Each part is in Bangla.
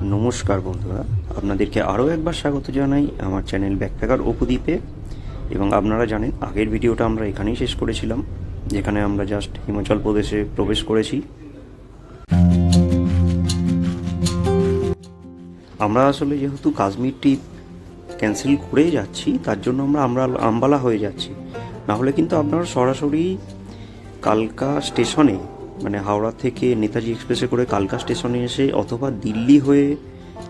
নমস্কার বন্ধুরা, আপনাদেরকে আরও একবার স্বাগত জানাই আমার চ্যানেল ব্যাকপ্যাকার উপদ্বীপে এবং আপনারা জানেন, আগের ভিডিওটা আমরা এখানেই শেষ করেছিলাম, যেখানে আমরা জাস্ট হিমাচল প্রদেশে প্রবেশ করেছি। আমরা আসলে যেহেতু কাশ্মীর ট্রিপ ক্যান্সেল করেই যাচ্ছি, তার জন্য আমরা আমরা, আম্বালা হয়ে যাচ্ছি। না হলে কিন্তু আপনারা সরাসরি কালকা স্টেশনে মানে হাওড়া থেকে নেতাজি এক্সপ্রেসে করে কালকা স্টেশনে এসে অথবা দিল্লি হয়ে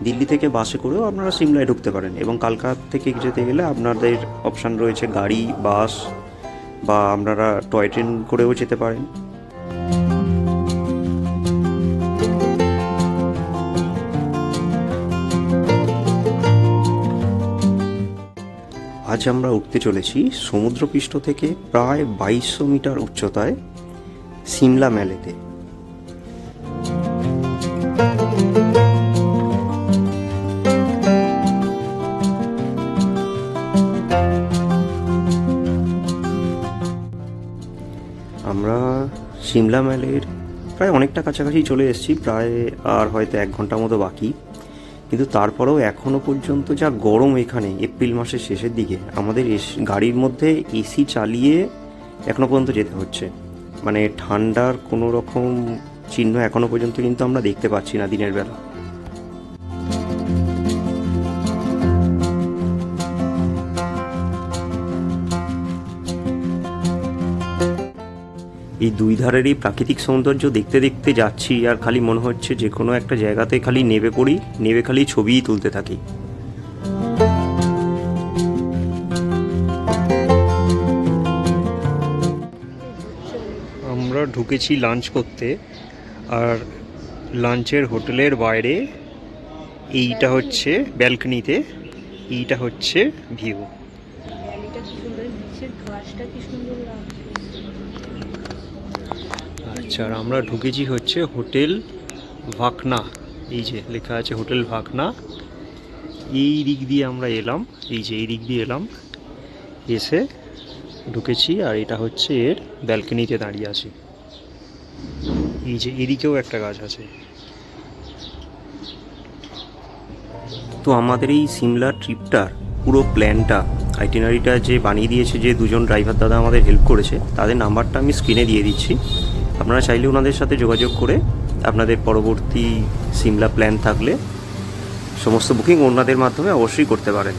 দিল্লি থেকে বাসে করেও আপনারা সিমলায় ঢুকতে পারেন এবং কালকা থেকে যেতে গেলে আপনাদের অপশান রয়েছে গাড়ি, বাস বা আপনারা টয় ট্রেন করেও যেতে পারেন। আজ আমরা উঠতে চলেছি সমুদ্রপৃষ্ঠ থেকে প্রায় বাইশশো মিটার উচ্চতায়। সিমলা ম্যালেতে আমরা সিমলা ম্যালের প্রায় অনেকটা কাছাকাছি চলে এসেছি, প্রায় আর হয়তো এক ঘণ্টার মতো বাকি। কিন্তু তারপরেও এখনও পর্যন্ত যা গরম এখানে, এপ্রিল মাসের শেষের দিকে, আমাদের গাড়ির মধ্যে এসি চালিয়ে এখনও পর্যন্ত যেতে হচ্ছে। মানে ঠান্ডার কোনো রকম চিহ্ন এখনও পর্যন্ত কিন্তু আমরা দেখতে পাচ্ছি না দিনের বেলা। এই দুই ধারেরই প্রাকৃতিক সৌন্দর্য দেখতে দেখতে যাচ্ছি আর খালি মনে হচ্ছে যে কোনো একটা জায়গাতে খালি নেবে পড়ি নেবে খালি ছবিই তুলতে থাকি। ঢুকেছি লাঞ্চ করতে। আর লাঞ্চের হোটেলের বাইরে এইটা হচ্ছে ব্যালকনিতে এইটা হচ্ছে ভিউ আচ্ছা আর আমরা ঢুকেছি হচ্ছে হোটেল ভাকনা। এই যে লেখা আছে হোটেল ভাকনা। এই দিক দিয়ে আমরা এলাম এই যে এই দিক দিয়ে এলাম। এসে ঢুকেছি আর এটা হচ্ছে এর ব্যালকনিতে দাঁড়িয়ে আছি। এই যে এদিকেও একটা গাছ আছে। তো আমাদের এই সিমলা ট্রিপটার পুরো প্ল্যানটা, আইটিনারিটা যে বানিয়ে দিয়েছে, যে দুজন ড্রাইভার দাদা আমাদের হেল্প করেছে, তাদের নাম্বারটা আমি স্ক্রিনে দিয়ে দিচ্ছি। আপনারা চাইলে ওনাদের সাথে যোগাযোগ করে আপনাদের পরবর্তী সিমলা প্ল্যান থাকলে সমস্ত বুকিং ওনাদের মাধ্যমে অবশ্যই করতে পারেন।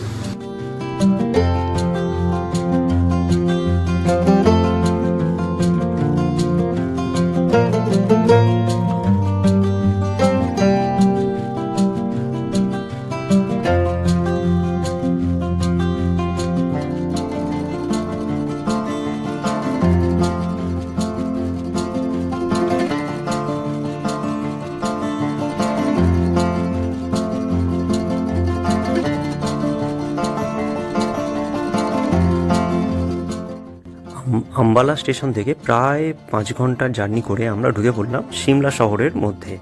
আম্বালা স্টেশন থেকে প্রায় পাঁচ ঘণ্টার জার্নি করে আমরা ঢুকে পড়লাম সিমলা শহরের মধ্যে।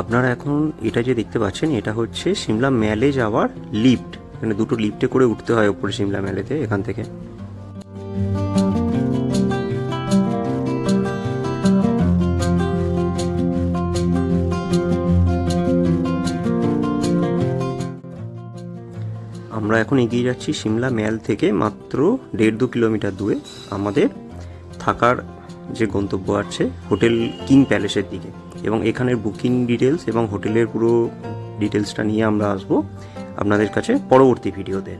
আপনারা এখন এটা যে দেখতে পাচ্ছেন, এটা হচ্ছে সিমলা ম্যালে যাওয়ার লিফট। মানে দুটো লিফটে করে উঠতে হয় ওপরে সিমলা ম্যালেতে এখান থেকে। আমরা এখন এগিয়ে যাচ্ছি সিমলা ম্যাল থেকে মাত্র দেড় দু কিলোমিটার দূরে আমাদের থাকার যে গন্তব্য আছে হোটেল কিং প্যালেসের দিকে। এবং এখানের বুকিং ডিটেলস এবং হোটেলের পুরো ডিটেলসটা নিয়ে আমরা আসব আপনাদের কাছে পরবর্তী ভিডিওতে।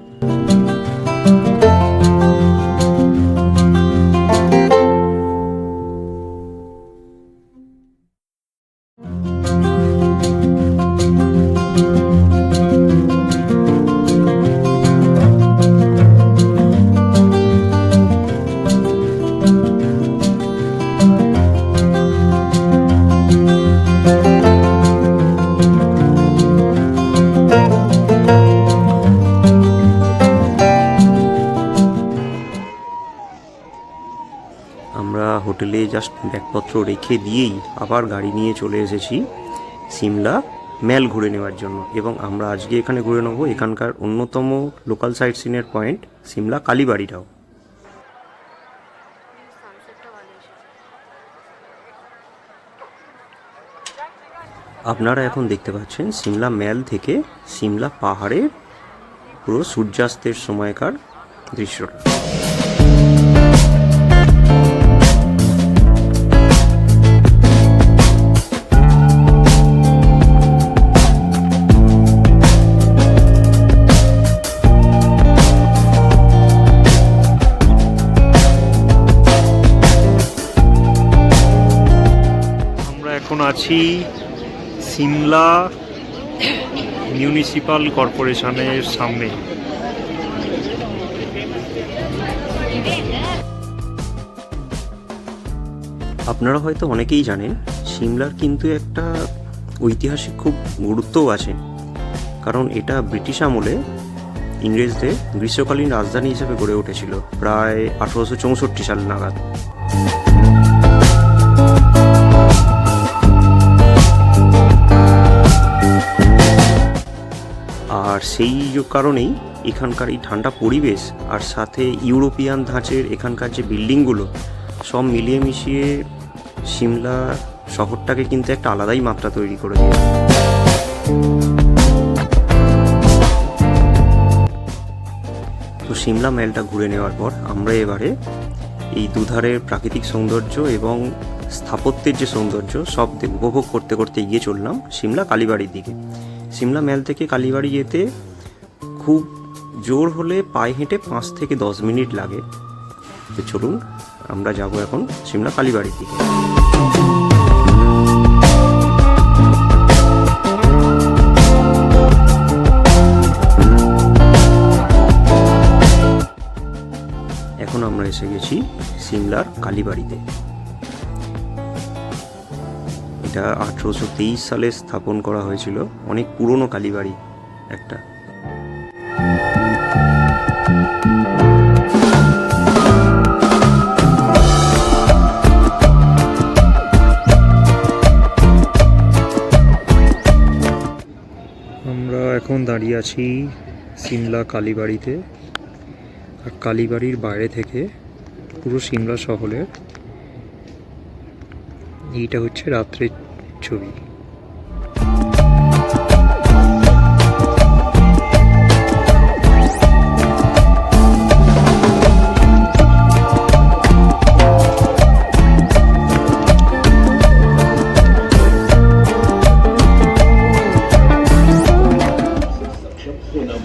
হোটেলে জাস্ট ব্যাগপত্র রেখে দিয়েই আবার গাড়ি নিয়ে চলে এসেছি সিমলা ম্যাল ঘুরে নেওয়ার জন্য। এবং আমরা আজকে এখানে ঘুরে নেব এখানকার অন্যতম লোকাল সাইট সিনের পয়েন্ট সিমলা কালীবাড়িটাও। আপনারা এখন দেখতে পাচ্ছেন সিমলা ম্যাল থেকে সিমলা পাহাড়ের পুরো সূর্যাস্তের সময়কার দৃশ্যটা। আছি সিমলা মিউনিসিপাল কর্পোরেশনের সামনে। আপনারা হয়তো অনেকেই জানেন, সিমলার কিন্তু একটা ঐতিহাসিক খুব গুরুত্বও আছে। কারণ এটা ব্রিটিশ আমলে ইংরেজদের গ্রীষ্মকালীন রাজধানী হিসেবে গড়ে উঠেছিল, প্রায় আঠেরোশো চৌষট্টি সাল নাগাদ। সেই কারণেই এখানকার এই ঠান্ডা পরিবেশ আর সাথে ইউরোপিয়ান ধাঁচের এখানকার যে বিল্ডিংগুলো, সব মিলিয়ে মিশিয়ে সিমলা শহরটাকে কিন্তু একটা আলাদাই মাত্রা তৈরি করে দিয়েছে। তো সিমলা মেলটা ঘুরে নেওয়ার পর আমরা এবারে এই দুধারের প্রাকৃতিক সৌন্দর্য এবং স্থাপত্যের যে সৌন্দর্য, সব উপভোগ করতে করতে এগিয়ে চললাম সিমলা কালীবাড়ির দিকে। সিমলা মেল থেকে কালীবাড়ি যেতে খুব জোর হলে পায়ে হেঁটে পাঁচ থেকে দশ মিনিট লাগে। তো চলুন, আমরা যাব এখন সিমলা কালীবাড়ির দিকে। এখন আমরা এসে গেছি সিমলার কালীবাড়িতে। এটা আঠেরোশো তেইশ সালে স্থাপন করা হয়েছিল, অনেক পুরনো কালীবাড়ি একটা। আমরা এখন দাঁড়িয়ে আছি সিমলা কালীবাড়িতে। আর কালীবাড়ির বাইরে থেকে পুরো সিমলা শহরের এইটা হচ্ছে রাত্রের ছবি।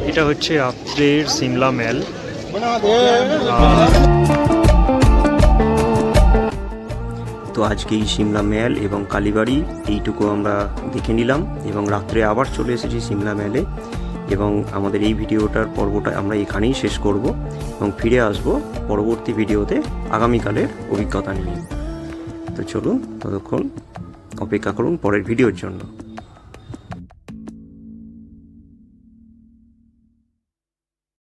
এটা হচ্ছে রাত্রের সিমলা আর তো আজকে এই সিমলা মেল এবং কালীবাড়ি, এইটুকু আমরা দেখে নিলাম এবং রাত্রে আবার চলে এসেছি সিমলা মেলে এবং আমাদের এই ভিডিওটার পর্বটা আমরা এখানেই শেষ করব এবং ফিরে আসব পরবর্তী ভিডিওতে আগামীকালের অভিজ্ঞতা নিয়ে। তো চলুন ততক্ষণ অপেক্ষা করুন পরের ভিডিওর জন্য।